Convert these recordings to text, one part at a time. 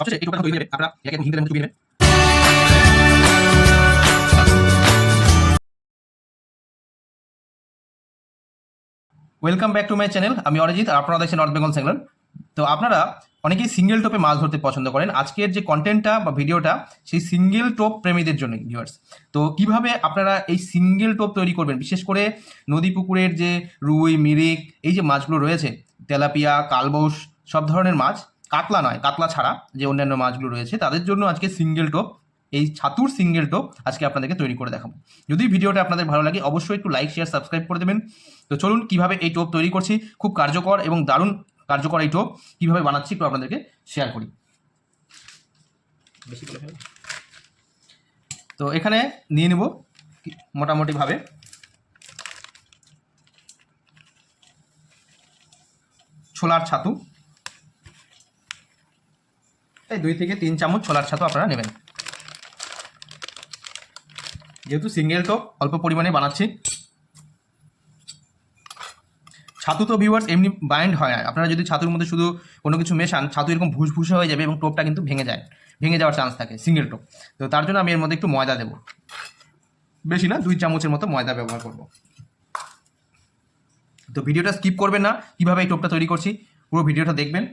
এই আপনারা নেবেন। Welcome back to my channel আমি অরিজিৎ আর আপনারা দেখছেন নর্থ বেঙ্গল সেঙ্গলার তো আপনারা অনেকেই সিঙ্গেল টোপে মাছ ধরতে পছন্দ করেন। আজকের যে কন্টেন্টটা বা ভিডিওটা সেই সিঙ্গেল টোপ প্রেমীদের জন্য ভিউয়ার্স তো কীভাবে আপনারা এই সিঙ্গেল টোপ তৈরি করবেন? বিশেষ করে নদী পুকুরের যে রুই, মিরিক, এই যে মাছগুলো রয়েছে, তেলাপিয়া, কালবোস, সব ধরনের মাছ কাতলা নয়, কাতলা ছাড়া যে অন্যান্য মাছগুলো রয়েছে, তাদের জন্য আজকে সিঙ্গেল টোপ এই ছাতুর সিঙ্গেল টোপ আজকে আপনাদেরকে তৈরি করে দেখাবো। যদি ভিডিওটা আপনাদের ভালো লাগে, অবশ্যই একটু লাইক শেয়ার সাবস্ক্রাইব করে দেবেন। তো চলুন, কীভাবে এই টোপ তৈরি করছি, খুব কার্যকর এবং দারুণ কার্যকর এই টোপ কীভাবে বানাচ্ছি একটু আপনাদেরকে শেয়ার করি। তো এখানে নিয়ে নেব মোটামুটিভাবে। ছোলার ছাতু। এই দুই থেকে তিন চামচ ছোলার ছাতু আপনারা নেবেন। যেহেতু সিঙ্গেল টোপ অল্প পরিমাণে বানাচ্ছি। ছাতু তো ভিউয়ার্স এমনি বাইন্ড হয় না। আপনারা যদি ছাতুর মধ্যে শুধু কোনো কিছু মেশান, ছাতু এরকম ভুসভুসে হয়ে যাবে এবং টোপটা কিন্তু ভেঙে যায়, ভেঙে যাওয়ার চান্স থাকে সিঙ্গেল টোপ। তো তার জন্য আমি এর মধ্যে একটু ময়দা দেবো। বেশি না, দুই চামচের মতো ময়দা ব্যবহার করব। তো ভিডিওটা স্কিপ করবেন না, কীভাবে এই টোপটা তৈরি করছি, পুরো ভিডিওটা দেখবেন।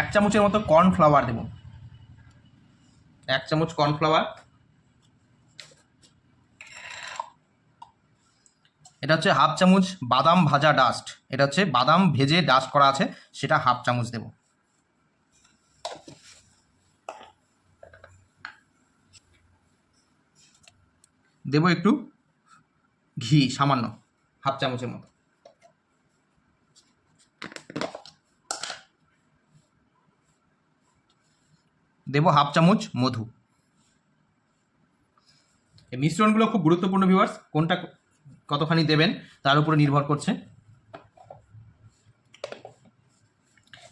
এক চামচের মতো কর্নফ্লাওয়ার দেবো। এক চামচ কর্নফ্লাওয়ার এটা হচ্ছে হাফ চামচ বাদাম ভাজা ডাস্ট এটা হচ্ছে বাদাম ভেজে ডাস্ট করা আছে, সেটা হাফ চামচ দেব। দেব একটু ঘি, সামান্য, হাফ চামচের মতো। দেব হাফ চামচ মধু। এই মিশ্রণগুলো খুব গুরুত্বপূর্ণ ভিউয়ার্স কোনটা কতখানি দেবেন তার উপরে নির্ভর করছে।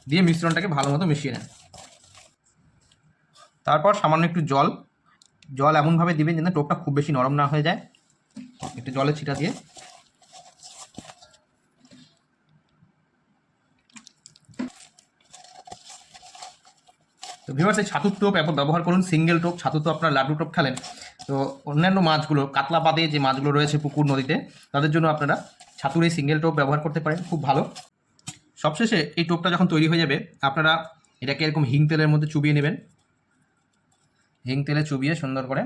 দিয়ে মিশ্রণটাকে ভালো মতো মিশিয়ে নেন। তারপর সামান্য একটু জল। জল এমনভাবে দিবেন যেন টোপটা খুব বেশি নরম না হয়ে যায়। একটু জলের ছিটা দিয়ে। তো ভিউয়ার্স এই ছাতুর টোপ এখন ব্যবহার করুন সিঙ্গেল টোপ, ছাতু তো আপনার লাড্ডু টোপ খেলেন। তো অন্যান্য মাছগুলো কাতলা বাদে যে মাছগুলো রয়েছে পুকুর, নদীতে, তাদের জন্য আপনারা ছাতুর এই সিঙ্গেল টোপ ব্যবহার করতে পারেন, খুব ভালো। সবশেষে এই টোপটা যখন তৈরি হয়ে যাবে, আপনারা এটাকে এরকম হিং তেলের মধ্যে চুবিয়ে নেবেন। হিং তেলে চুবিয়ে সুন্দর করে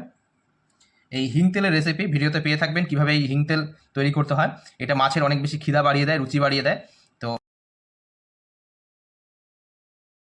এই হিং তেলের রেসিপি ভিডিওতে পেয়ে থাকবেন, কীভাবে এই হিং তেল তৈরি করতে হয়। এটা মাছের অনেক বেশি খিদা বাড়িয়ে দেয়, রুচি বাড়িয়ে দেয়।